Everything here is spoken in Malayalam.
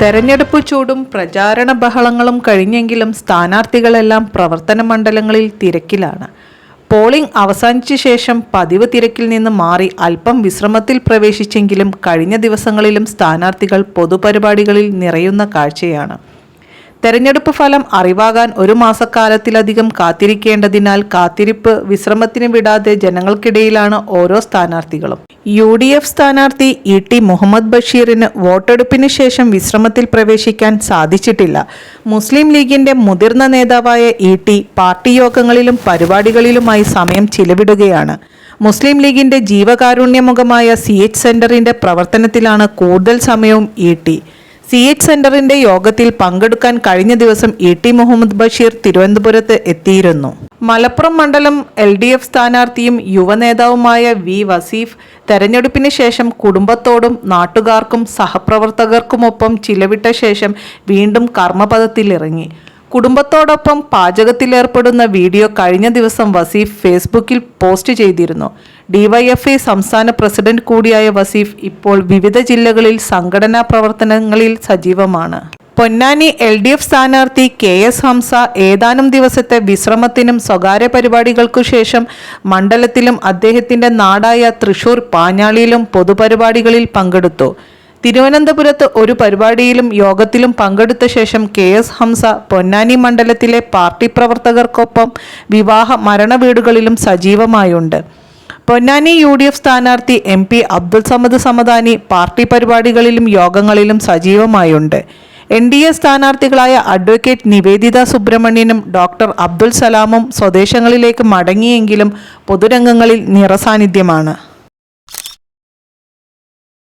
തെരഞ്ഞെടുപ്പ് ചൂടും പ്രചാരണ ബഹളങ്ങളും കഴിഞ്ഞെങ്കിലും സ്ഥാനാർത്ഥികളെല്ലാം പ്രവർത്തന മണ്ഡലങ്ങളിൽ തിരക്കിലാണ്. പോളിംഗ് അവസാനിച്ച ശേഷം പതിവ് തിരക്കിൽ നിന്ന് മാറി അല്പം വിശ്രമത്തിൽ പ്രവേശിച്ചെങ്കിലും കഴിഞ്ഞ ദിവസങ്ങളിലും സ്ഥാനാർത്ഥികൾ പൊതുപരിപാടികളിൽ നിറയുന്ന കാഴ്ചയാണ്. തെരഞ്ഞെടുപ്പ് ഫലം അറിവാകാൻ ഒരു മാസക്കാലത്തിലധികം കാത്തിരിക്കേണ്ടതിനാൽ കാത്തിരിപ്പ് വിശ്രമത്തിന് വിടാതെ ജനങ്ങൾക്കിടയിലാണ് ഓരോ സ്ഥാനാർത്ഥികളും. യു ഡി എഫ് സ്ഥാനാർത്ഥി ഇ ടി മുഹമ്മദ് ബഷീറിന് വോട്ടെടുപ്പിന് ശേഷം വിശ്രമത്തിൽ പ്രവേശിക്കാൻ സാധിച്ചിട്ടില്ല. മുസ്ലിം ലീഗിന്റെ മുതിർന്ന നേതാവായ ഇ ടി പാർട്ടി യോഗങ്ങളിലും പരിപാടികളിലുമായി സമയം ചിലവിടുകയാണ്. മുസ്ലിം ലീഗിന്റെ ജീവകാരുണ്യമുഖമായ സി എച്ച് സെന്ററിന്റെ പ്രവർത്തനത്തിലാണ് കൂടുതൽ സമയവും ഇ ടി. സി എച്ച് സെന്ററിന്റെ യോഗത്തിൽ പങ്കെടുക്കാൻ കഴിഞ്ഞ ദിവസം ഇ ടി മുഹമ്മദ് ബഷീർ തിരുവനന്തപുരത്ത് എത്തിയിരുന്നു. മലപ്പുറം മണ്ഡലം എൽ ഡി എഫ് സ്ഥാനാർത്ഥിയും യുവനേതാവുമായ വി വസീഫ് തെരഞ്ഞെടുപ്പിന് ശേഷം കുടുംബത്തോടും നാട്ടുകാർക്കും സഹപ്രവർത്തകർക്കുമൊപ്പം ചിലവിട്ട ശേഷം വീണ്ടും കർമ്മപദത്തിലിറങ്ങി കുടുംബത്തോടൊപ്പം പാചകത്തിലേർപ്പെടുന്ന വീഡിയോ കഴിഞ്ഞ ദിവസം വസീഫ് ഫേസ്ബുക്കിൽ പോസ്റ്റ് ചെയ്തിരുന്നു. ഡിവൈഎഫ്ഐ സംസ്ഥാന പ്രസിഡന്റ് കൂടിയായ വസീഫ് ഇപ്പോൾ വിവിധ ജില്ലകളിൽ സംഘടനാ പ്രവർത്തനങ്ങളിൽ സജീവമാണ്. പൊന്നാനി എൽ ഡി എഫ് സ്ഥാനാർത്ഥി കെ എസ് ഹംസ ഏതാനും ദിവസത്തെ വിശ്രമത്തിനും സ്വകാര്യ പരിപാടികൾക്കു ശേഷം മണ്ഡലത്തിലും അദ്ദേഹത്തിന്റെ നാടായ തൃശൂർ പാഞ്ഞാളിയിലും പൊതുപരിപാടികളിൽ പങ്കെടുത്തു. തിരുവനന്തപുരത്ത് ഒരു പരിപാടിയിലും യോഗത്തിലും പങ്കെടുത്ത ശേഷം കെ എസ് ഹംസ പൊന്നാനി മണ്ഡലത്തിലെ പാർട്ടി പ്രവർത്തകർക്കൊപ്പം വിവാഹ മരണ വീടുകളിലും സജീവമായുണ്ട്. പൊന്നാനി യു ഡി എഫ് സ്ഥാനാർത്ഥി M P Abdul Samad Samadani party പരിപാടികളിലും യോഗങ്ങളിലും സജീവമായുണ്ട്. എൻ ഡി എ സ്ഥാനാർത്ഥികളായ അഡ്വക്കേറ്റ് നിവേദിത സുബ്രഹ്മണ്യനും ഡോക്ടർ അബ്ദുൾ സലാമും സ്വദേശങ്ങളിലേക്ക് മടങ്ങിയെങ്കിലും പൊതുരംഗങ്ങളിൽ നിറസാന്നിധ്യമാണ്.